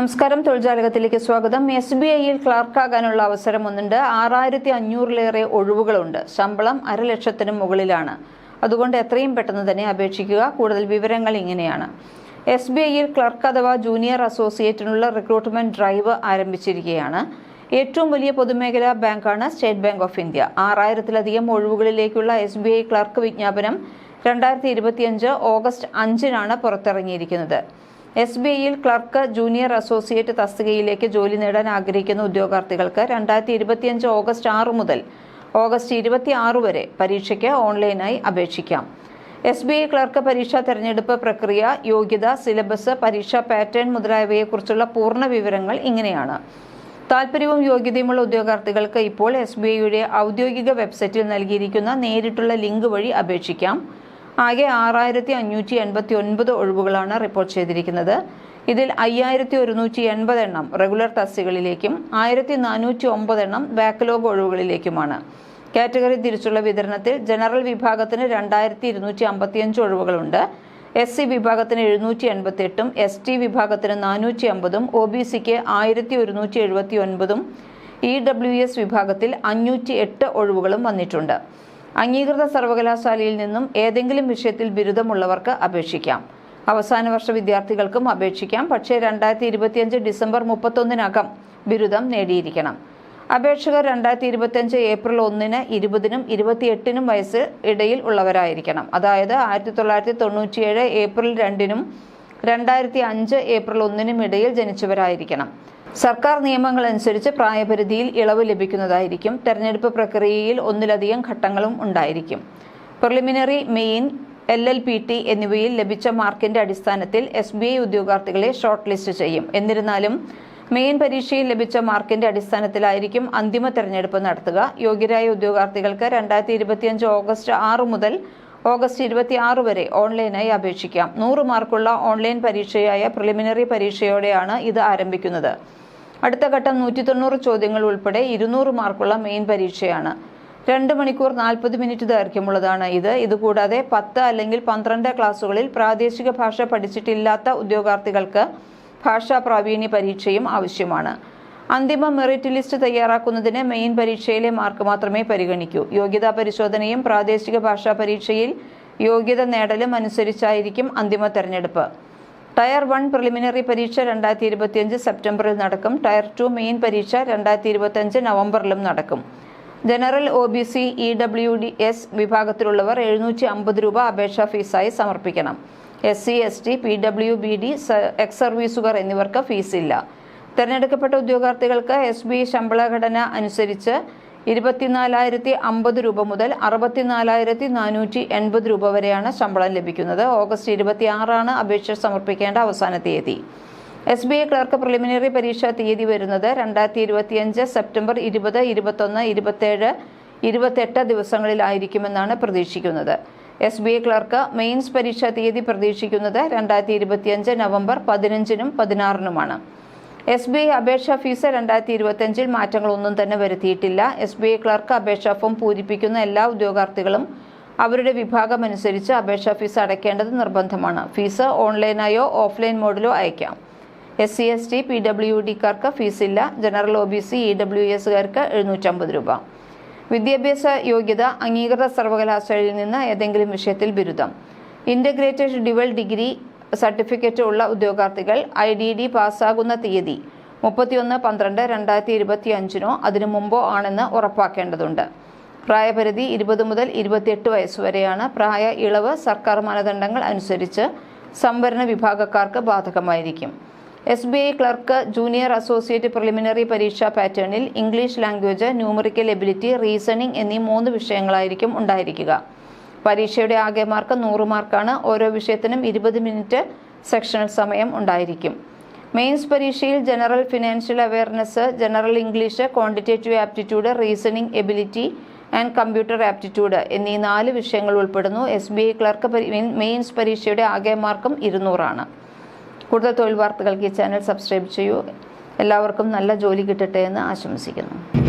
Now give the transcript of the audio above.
നമസ്കാരം. തൊഴിൽജാലകത്തിലേക്ക് സ്വാഗതം. S B ഐയിൽ ക്ലാർക്കാകാനുള്ള അവസരം ഒന്നുണ്ട്. ആറായിരത്തി അഞ്ഞൂറിലേറെ ഒഴിവുകളുണ്ട്. ശമ്പളം അരലക്ഷത്തിനും മുകളിലാണ്. അതുകൊണ്ട് എത്രയും പെട്ടെന്ന് തന്നെ അപേക്ഷിക്കുക. കൂടുതൽ വിവരങ്ങൾ ഇങ്ങനെയാണ്. എസ് ബി ഐയിൽ ക്ലർക്ക് അഥവാ ജൂനിയർ അസോസിയേറ്റിനുള്ള റിക്രൂട്ട്മെന്റ് ഡ്രൈവ് ആരംഭിച്ചിരിക്കുകയാണ്. ഏറ്റവും വലിയ പൊതുമേഖലാ ബാങ്കാണ് സ്റ്റേറ്റ് ബാങ്ക് ഓഫ് ഇന്ത്യ. ആറായിരത്തിലധികം ഒഴിവുകളിലേക്കുള്ള എസ് ബി ഐ ക്ലർക്ക് വിജ്ഞാപനം രണ്ടായിരത്തി ഇരുപത്തിയഞ്ച് ഓഗസ്റ്റ് അഞ്ചിനാണ് പുറത്തിറങ്ങിയിരിക്കുന്നത്. എസ് ബി ഐയിൽ ക്ലർക്ക് ജൂനിയർ അസോസിയേറ്റ് തസ്തികയിലേക്ക് ജോലി നേടാൻ ആഗ്രഹിക്കുന്ന ഉദ്യോഗാർത്ഥികൾക്ക് രണ്ടായിരത്തി ഇരുപത്തിയഞ്ച് ഓഗസ്റ്റ് ആറ് മുതൽ ഓഗസ്റ്റ് ഇരുപത്തി ആറ് വരെ പരീക്ഷയ്ക്ക് ഓൺലൈനായി അപേക്ഷിക്കാം. എസ് ബി ഐ ക്ലർക്ക് പരീക്ഷാ തെരഞ്ഞെടുപ്പ് പ്രക്രിയ യോഗ്യത സിലബസ് പരീക്ഷാ പാറ്റേൺ മുതലായവയെക്കുറിച്ചുള്ള പൂർണ വിവരങ്ങൾ ഇങ്ങനെയാണ്. താല്പര്യവും യോഗ്യതയുമുള്ള ഉദ്യോഗാർത്ഥികൾക്ക് ഇപ്പോൾ എസ് ബി ഐയുടെ ഔദ്യോഗിക വെബ്സൈറ്റിൽ നൽകിയിരിക്കുന്ന നേരിട്ടുള്ള ലിങ്ക് വഴി അപേക്ഷിക്കാം. ആകെ ആറായിരത്തി അഞ്ഞൂറ്റി എൺപത്തി ഒൻപത് ഒഴിവുകളാണ് റിപ്പോർട്ട് ചെയ്തിരിക്കുന്നത്. ഇതിൽ അയ്യായിരത്തി ഒരുന്നൂറ്റി എൺപത് എണ്ണം റെഗുലർ തസ്തികളിലേക്കും ആയിരത്തി നാനൂറ്റി ഒമ്പത് എണ്ണം ബാക്ക്ലോഗ് ഒഴിവുകളിലേക്കുമാണ്. കാറ്റഗറി തിരിച്ചുള്ള വിതരണത്തിൽ ജനറൽ വിഭാഗത്തിന് രണ്ടായിരത്തി ഇരുന്നൂറ്റി അമ്പത്തിയഞ്ച് ഒഴിവുകളുണ്ട്. എസ് സി വിഭാഗത്തിന് എഴുന്നൂറ്റി എൺപത്തി എട്ടും എസ് ടി വിഭാഗത്തിന് നാനൂറ്റി അമ്പതും ഒ ബി സിക്ക് ആയിരത്തി ഒരുന്നൂറ്റി എഴുപത്തി ഒൻപതും ഇ ഡബ്ല്യു എസ് വിഭാഗത്തിൽ അഞ്ഞൂറ്റി എട്ട് ഒഴിവുകളും വന്നിട്ടുണ്ട്. അംഗീകൃത സർവകലാശാലയിൽ നിന്നും ഏതെങ്കിലും വിഷയത്തിൽ ബിരുദമുള്ളവർക്ക് അപേക്ഷിക്കാം. അവസാന വർഷ വിദ്യാർത്ഥികൾക്കും അപേക്ഷിക്കാം. പക്ഷേ രണ്ടായിരത്തി ഇരുപത്തിയഞ്ച് ഡിസംബർ മുപ്പത്തൊന്നിനകം ബിരുദം നേടിയിരിക്കണം. അപേക്ഷകർ രണ്ടായിരത്തി ഇരുപത്തിയഞ്ച് ഏപ്രിൽ ഒന്നിന് ഇരുപതിനും ഇരുപത്തിയെട്ടിനും വയസ്സ് ഇടയിൽ ഉള്ളവരായിരിക്കണം. അതായത് ആയിരത്തി തൊള്ളായിരത്തി തൊണ്ണൂറ്റിയേഴ് ഏപ്രിൽ രണ്ടിനും രണ്ടായിരത്തി അഞ്ച് ഏപ്രിൽ ഒന്നിനും ഇടയിൽ ജനിച്ചവരായിരിക്കണം. സർക്കാർ നിയമങ്ങൾ അനുസരിച്ച് പ്രായപരിധിയിൽ ഇളവ് ലഭിക്കുന്നതായിരിക്കും. തെരഞ്ഞെടുപ്പ് പ്രക്രിയയിൽ ഒന്നിലധികം ഘട്ടങ്ങളും ഉണ്ടായിരിക്കും. Preliminary main L L P T എന്നിവയിൽ ലഭിച്ച മാർക്കിന്റെ അടിസ്ഥാനത്തിൽ എസ് ബി ഐ ഉദ്യോഗാർത്ഥികളെ ഷോർട്ട് ലിസ്റ്റ് ചെയ്യും. എന്നിരുന്നാലും മെയിൻ പരീക്ഷയിൽ ലഭിച്ച മാർക്കിന്റെ അടിസ്ഥാനത്തിലായിരിക്കും അന്തിമ തെരഞ്ഞെടുപ്പ് നടത്തുക. യോഗ്യരായ ഉദ്യോഗാർത്ഥികൾക്ക് രണ്ടായിരത്തി ഇരുപത്തിയഞ്ച് ഓഗസ്റ്റ് ആറ് മുതൽ ഓഗസ്റ്റ് ഇരുപത്തി ആറ് വരെ ഓൺലൈനായി അപേക്ഷിക്കാം. നൂറ് മാർക്കുള്ള ഓൺലൈൻ പരീക്ഷയായ പ്രിലിമിനറി പരീക്ഷയോടെയാണ് ഇത് ആരംഭിക്കുന്നത്. അടുത്ത ഘട്ടം നൂറ്റി തൊണ്ണൂറ് ചോദ്യങ്ങൾ ഉൾപ്പെടെ ഇരുന്നൂറ് മാർക്കുള്ള മെയിൻ പരീക്ഷയാണ്. രണ്ട് മണിക്കൂർ നാൽപ്പത് മിനിറ്റ് ദൈർഘ്യമുള്ളതാണ് ഇത്. ഇതുകൂടാതെ പത്ത് അല്ലെങ്കിൽ പന്ത്രണ്ട് ക്ലാസ്സുകളിൽ പ്രാദേശിക ഭാഷ പഠിച്ചിട്ടില്ലാത്ത ഉദ്യോഗാർത്ഥികൾക്ക് ഭാഷാ പ്രാവീണ്യ പരീക്ഷയും ആവശ്യമാണ്. അന്തിമ മെറിറ്റ് ലിസ്റ്റ് തയ്യാറാക്കുന്നതിന് മെയിൻ പരീക്ഷയിലെ മാർക്ക് മാത്രമേ പരിഗണിക്കൂ. യോഗ്യതാ പരിശോധനയും പ്രാദേശിക ഭാഷാ പരീക്ഷയിൽ യോഗ്യത നേടലും അനുസരിച്ചായിരിക്കും അന്തിമ തെരഞ്ഞെടുപ്പ്. ടയർ വൺ പ്രിലിമിനറി പരീക്ഷ രണ്ടായിരത്തി ഇരുപത്തിയഞ്ച് സെപ്റ്റംബറിൽ നടക്കും. ടയർ ടു മെയിൻ പരീക്ഷ രണ്ടായിരത്തി ഇരുപത്തിയഞ്ച് നവംബറിലും നടക്കും. General O B C E W D S വിഭാഗത്തിലുള്ളവർ എഴുന്നൂറ്റി അമ്പത് രൂപ അപേക്ഷാ ഫീസായി സമർപ്പിക്കണം. S C S T P W B D ex സർവീസുകാർ എന്നിവർക്ക് ഫീസില്ല. തെരഞ്ഞെടുക്കപ്പെട്ട ഉദ്യോഗാർത്ഥികൾക്ക് എസ് ബി ശമ്പളഘടന അനുസരിച്ച് ഇരുപത്തിനാലായിരത്തി അമ്പത് രൂപ മുതൽ അറുപത്തിനാലായിരത്തി നാനൂറ്റി എൺപത് രൂപ വരെയാണ് ശമ്പളം ലഭിക്കുന്നത്. ഓഗസ്റ്റ് ഇരുപത്തി ആറാണ് അപേക്ഷ സമർപ്പിക്കേണ്ട അവസാന തീയതി. S B I clerk preliminary പരീക്ഷാ തീയതി വരുന്നത് രണ്ടായിരത്തി ഇരുപത്തിയഞ്ച് സെപ്റ്റംബർ ഇരുപത് ഇരുപത്തൊന്ന് ഇരുപത്തേഴ് ഇരുപത്തെട്ട് ദിവസങ്ങളിലായിരിക്കുമെന്നാണ് പ്രതീക്ഷിക്കുന്നത്. S B I clerk mains പരീക്ഷാ തീയതി പ്രതീക്ഷിക്കുന്നത് രണ്ടായിരത്തി ഇരുപത്തിയഞ്ച് നവംബർ പതിനഞ്ചിനും പതിനാറിനുമാണ്. എസ് ബി ഐ അപേക്ഷാ ഫീസ് രണ്ടായിരത്തി ഇരുപത്തിയഞ്ചിൽ മാറ്റങ്ങളൊന്നും തന്നെ വരുത്തിയിട്ടില്ല. എസ് ബി ഐ ക്ലർക്ക് അപേക്ഷാ ഫോം പൂരിപ്പിക്കുന്ന എല്ലാ ഉദ്യോഗാർത്ഥികളും അവരുടെ വിഭാഗമനുസരിച്ച് അപേക്ഷാ ഫീസ് അടയ്ക്കേണ്ടത് നിർബന്ധമാണ്. ഫീസ് ഓൺലൈനായോ ഓഫ്ലൈൻ മോഡിലോ അയക്കാം. S C S T P W ഡിക്കാർക്ക് ഫീസില്ല. General O B C E W എസുകാർക്ക് എഴുന്നൂറ്റമ്പത് രൂപ. വിദ്യാഭ്യാസ യോഗ്യത അംഗീകൃത സർവകലാശാലയിൽ നിന്ന് ഏതെങ്കിലും വിഷയത്തിൽ ബിരുദം. ഇന്റഗ്രേറ്റഡ് ഡിവൽ ഡിഗ്രി സർട്ടിഫിക്കറ്റ് ഉള്ള ഉദ്യോഗാർത്ഥികൾ ഐ ഡി ഡി പാസ്സാകുന്ന തീയതി മുപ്പത്തിയൊന്ന് പന്ത്രണ്ട് രണ്ടായിരത്തി ഇരുപത്തി അഞ്ചിനോ അതിനു മുമ്പോ ആണെന്ന് ഉറപ്പാക്കേണ്ടതുണ്ട്. പ്രായപരിധി ഇരുപത് മുതൽ ഇരുപത്തിയെട്ട് വയസ്സുവരെയാണ് പ്രായ ഇളവ് സർക്കാർ മാനദണ്ഡങ്ങൾ അനുസരിച്ച് സംവരണ വിഭാഗക്കാർക്ക് ബാധകമായിരിക്കും. S B I clerk junior associate preliminary പരീക്ഷാ പാറ്റേണിൽ English language numerical ability reasoning എന്നീ മൂന്ന് വിഷയങ്ങളായിരിക്കും ഉണ്ടായിരിക്കുക. പരീക്ഷയുടെ ആകെ മാർക്ക് നൂറ് മാർക്കാണ്. ഓരോ വിഷയത്തിനും ഇരുപത് മിനിറ്റ് സെക്ഷണൽ സമയം ഉണ്ടായിരിക്കും. മെയിൻസ് പരീക്ഷയിൽ general financial awareness general English quantitative aptitude reasoning ability and computer aptitude എന്നീ നാല് വിഷയങ്ങൾ ഉൾപ്പെടുന്നു. S B I clerk mains പരീക്ഷയുടെ ആകെ മാർക്കും ഇരുന്നൂറാണ്. കൂടുതൽ തൊഴിൽ വാർത്തകൾക്ക് ഈ ചാനൽ സബ്സ്ക്രൈബ് ചെയ്യൂ. എല്ലാവർക്കും നല്ല ജോലി കിട്ടട്ടെ എന്ന് ആശംസിക്കുന്നു.